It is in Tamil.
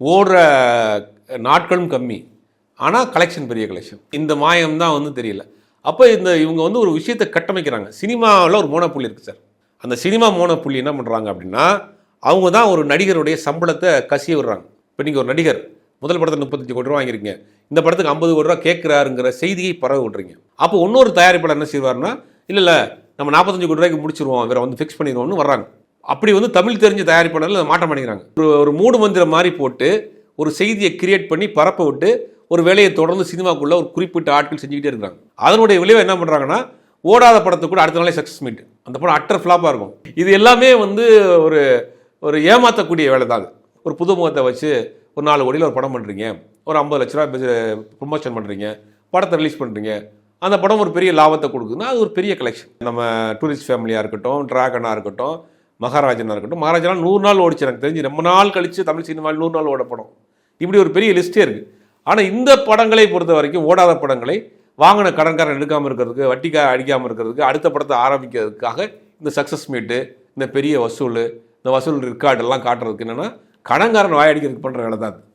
ஓடுற நாட்களும் கம்மி. ஆனால் கலெக்ஷன் பெரிய கலெக்ஷன் இந்த மாயம் தான் வந்து தெரியல. அப்போ இந்த இவங்க வந்து ஒரு விஷயத்தை கட்டமைக்கிறாங்க. சினிமாவில் ஒரு மோனப்புள்ளி இருக்குது சார். அந்த சினிமா மோனப்புள்ளி என்ன பண்ணுறாங்க அப்படின்னா அவங்க தான் ஒரு நடிகருடைய சம்பளத்தை கசிய விடுறாங்க. இப்போ நீங்கள் ஒரு நடிகர் முதல் படத்தில் முப்பத்தஞ்சு கோடி ரூபா வாங்கியிருக்கீங்க. இந்த படத்துக்கு ஐம்பது கோடி ரூபா கேட்குறாருங்கிற செய்தியை பரவ விட்றீங்க அப்போ இன்னொரு தயாரிப்பாளர் என்ன செய்வார்னா இல்லை இல்லை நம்ம நாற்பத்தஞ்சு கோடி ரூபாய்க்கு முடிச்சிருவோம். இவரை வந்து ஃபிக்ஸ் பண்ணிடுவோம்னு வர்றாங்க. அப்படி வந்து தமிழ் தெரிஞ்ச தயாரிப்பாளர்கள் அதை மாற்றம் பண்ணிக்கிறாங்க. ஒரு ஒரு மூடு மந்திரம் மாதிரி போட்டு ஒரு செய்தியை கிரியேட் பண்ணி பரப்ப விட்டு ஒரு வேலையை தொடர்ந்து சினிமாக்குள்ள ஒரு குறிப்பிட்ட ஆட்கள் செஞ்சுக்கிட்டே இருக்கிறாங்க. அதனுடைய விளைவை என்ன பண்ணுறாங்கன்னா ஓடாத படத்தை கூட அடுத்த நாளே சக்ஸஸ் மீட் அந்த படம் அட்டர் ஃப்ளாப்பாக இருக்கும். இது எல்லாமே வந்து ஒரு ஒரு ஏமாற்றக்கூடிய வேலை தான் அது. ஒரு புது முகத்தை வச்சு ஒரு நாலு கோடியில் ஒரு படம் பண்ணுறீங்க ஒரு ஐம்பது லட்ச ரூபா ப்ரொமோஷன் பண்ணுறீங்க படத்தை ரிலீஸ் பண்ணுறீங்க அந்த படம் ஒரு பெரிய லாபத்தை கொடுக்குதுன்னா அது ஒரு பெரிய கலெக்ஷன் நம்ம டூரிஸ்ட் ஃபேமிலியாக இருக்கட்டும் ட்ராகனாக இருக்கட்டும் மகாராஜனாக இருக்கட்டும். மகாராஜனா நூறு நாள் ஓடிச்சு எனக்கு தெரிஞ்சு. ரொம்ப நாள் கழித்து தமிழ் சினிமாவில் நூறு நாள் ஓட படம் இப்படி ஒரு பெரிய லிஸ்ட்டே இருக்குது ஆனால் இந்த படங்களை பொறுத்த வரைக்கும் ஓடாத படங்களை வாங்கின கடன்காரன் எடுக்காமல் இருக்கிறதுக்கு வட்டிக்காக அடிக்காமல் இருக்கிறதுக்கு அடுத்த படத்தை ஆரம்பிக்கிறதுக்காக இந்த சக்ஸஸ் மீட்டு இந்த பெரிய வசூல் இந்த வசூல் ரெக்கார்டு எல்லாம் காட்டுறதுக்கு என்னென்னா கடன்காரன் வாயடிக்கிறதுக்கு பண்ணுற வேலை தான்